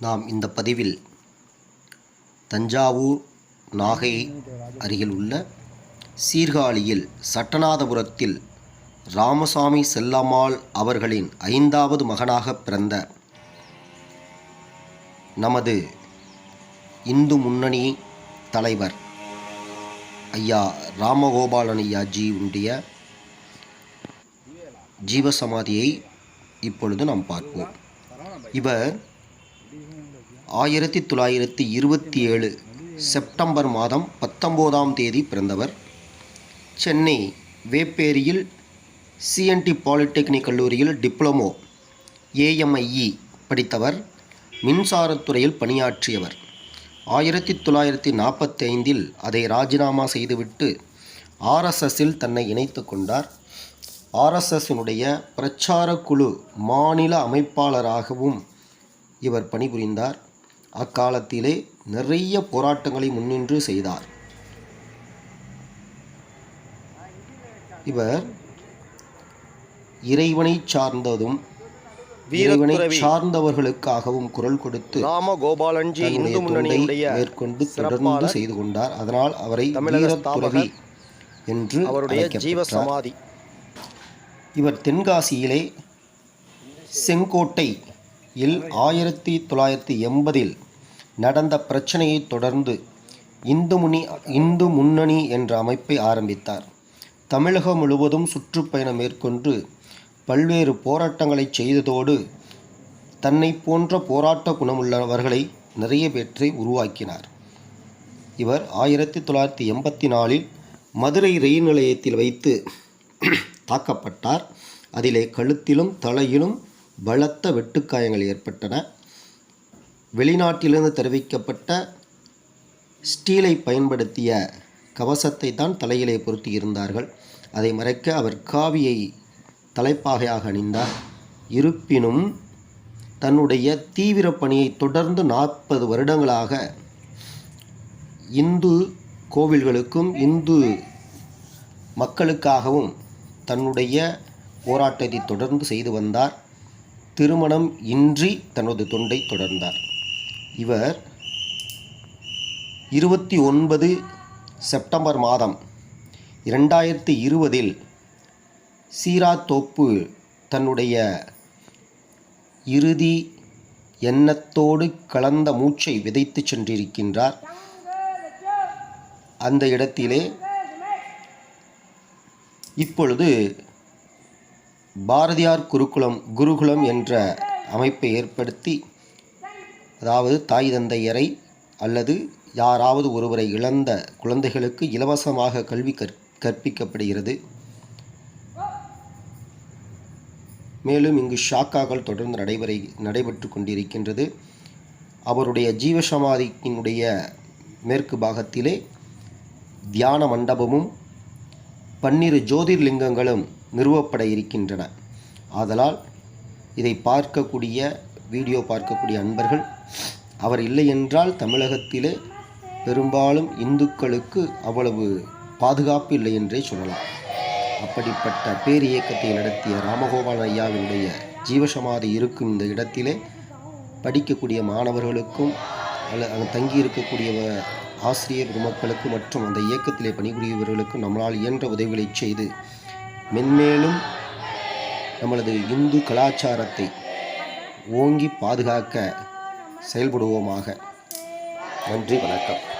நாம் இந்த பதிவில் தஞ்சாவூர் நாகை அருகில் உள்ள சீர்காழியில் சட்டநாதபுரத்தில் ராமசாமி செல்லம்மாள் அவர்களின் ஐந்தாவது மகனாக பிறந்த நமது இந்து முன்னணி தலைவர் ஐயா ராமகோபாலன் ஐயாஜி உடைய ஜீவசமாதியை இப்பொழுது நாம் பார்ப்போம். இவர் ஆயிரத்தி தொள்ளாயிரத்தி இருபத்தி ஏழு செப்டம்பர் மாதம் பத்தொம்போதாம் தேதி பிறந்தவர். சென்னை வேப்பேரியில் சிஎன்டி பாலிடெக்னிக் கல்லூரியில் டிப்ளமோ ஏஎம்ஐஇ படித்தவர் மின்சாரத்துறையில் பணியாற்றியவர். ஆயிரத்தி தொள்ளாயிரத்தி நாற்பத்தைந்தில் அதை ராஜினாமா செய்துவிட்டு ஆர்எஸ்எஸ்ஸில் தன்னை இணைத்து கொண்டார். ஆர்எஸ்எஸ்ஸினுடைய பிரச்சார குழு மாநில அமைப்பாளராகவும் இவர் பணிபுரிந்தார். அக்காலத்திலே நிறைய போராட்டங்களை முன்னின்று செய்தார். இவர் இறைவனை சார்ந்ததும் இறைவனை சார்ந்தவர்களுக்காகவும் குரல் கொடுத்து ராமகோபாலன்ஜி இந்து முன்னணியுடைய மேற்கொண்டு தொடர்ந்து செய்து கொண்டார். அதனால் அவரை தமிழக வீரத்துறவி என்று அவருடைய ஜீவ அழைக்கப்பட்டார். சமாதி இவர் தென்காசியிலே செங்கோட்டையில் ஆயிரத்தி தொள்ளாயிரத்தி எண்பதில் நடந்த பிரச்சனையை தொடர்ந்து இந்து முனி இந்து முன்னணி என்ற அமைப்பை ஆரம்பித்தார். தமிழகம் முழுவதும் சுற்றுப்பயணம் மேற்கொண்டு பல்வேறு போராட்டங்களை செய்ததோடு தன்னை போன்ற போராட்ட குணமுள்ளவர்களை நிறைய பேற்றை உருவாக்கினார். இவர் ஆயிரத்தி தொள்ளாயிரத்தி எண்பத்தி நாலில் மதுரை ரயில் நிலையத்தில் வைத்து தாக்கப்பட்டார். அதிலே கழுத்திலும் தலையிலும் பலத்த வெட்டுக்காயங்கள் ஏற்பட்டன. வெளிநாட்டிலிருந்து தெரிவிக்கப்பட்ட ஸ்டீலை பயன்படுத்திய கவசத்தை தான் தலையிலே பொருத்தி இருந்தார்கள் அதை மறைக்க அவர் காவியை தலைப்பாகையாக அணிந்தார். இருப்பினும் தன்னுடைய தீவிர பணியை தொடர்ந்து நாற்பது வருடங்களாக இந்து கோவில்களுக்கும் இந்து மக்களுக்காகவும் தன்னுடைய போராட்டத்தை தொடர்ந்து செய்து வந்தார். திருமணம் இன்றி தனது தொண்டை தொடர்ந்தார். இவர் இருபத்தி ஒன்பது செப்டம்பர் மாதம் இரண்டாயிரத்தி இருபதில் சீராத்தோப்பு தன்னுடைய இறுதி எண்ணத்தோடு கலந்த மூச்சை விதைத்து சென்றிருக்கின்றார். அந்த இடத்திலே இப்பொழுது பாரதியார் குருகுலம் குருகுலம் என்ற அமைப்பை ஏற்படுத்தி அதாவது தாய் தந்தையரை அல்லது யாராவது ஒருவரை இழந்த குழந்தைகளுக்கு இலவசமாக கல்வி கற் கற்பிக்கப்படுகிறது. மேலும் இங்கு ஷாக்காக்கள் தொடர்ந்து நடைபெற நடைபெற்று கொண்டிருக்கின்றது. அவருடைய ஜீவசமாதியினுடைய மேற்கு பாகத்திலே தியான மண்டபமும் பன்னிரு ஜோதிர்லிங்கங்களும் நிறுவப்பட இருக்கின்றன. ஆதலால் இதை பார்க்கக்கூடிய வீடியோ பார்க்கக்கூடிய அன்பர்கள் அவர் இல்லை என்றால் தமிழகத்திலே பெரும்பாலும் இந்துக்களுக்கு அவ்வளவு பாதுகாப்பு இல்லை என்றே சொல்லலாம். அப்படிப்பட்ட பேர் இயக்கத்தை நடத்திய ராமகோபாலன் ஐயாவினுடைய ஜீவசமாதி இருக்கும் இந்த இடத்திலே படிக்கக்கூடிய மாணவர்களுக்கும் அல்ல அங்கு தங்கி இருக்கக்கூடிய ஆசிரியர் பெருமக்களுக்கும் மற்றும் அந்த இயக்கத்திலே பணிபுரியவர்களுக்கும் நம்மளால் இயன்ற உதவிகளை செய்து மென்மேலும் நம்மளது இந்து கலாச்சாரத்தை ஓங்கி பாதுகாக்க செயல்படுவோமாக. நன்றி வணக்கம்.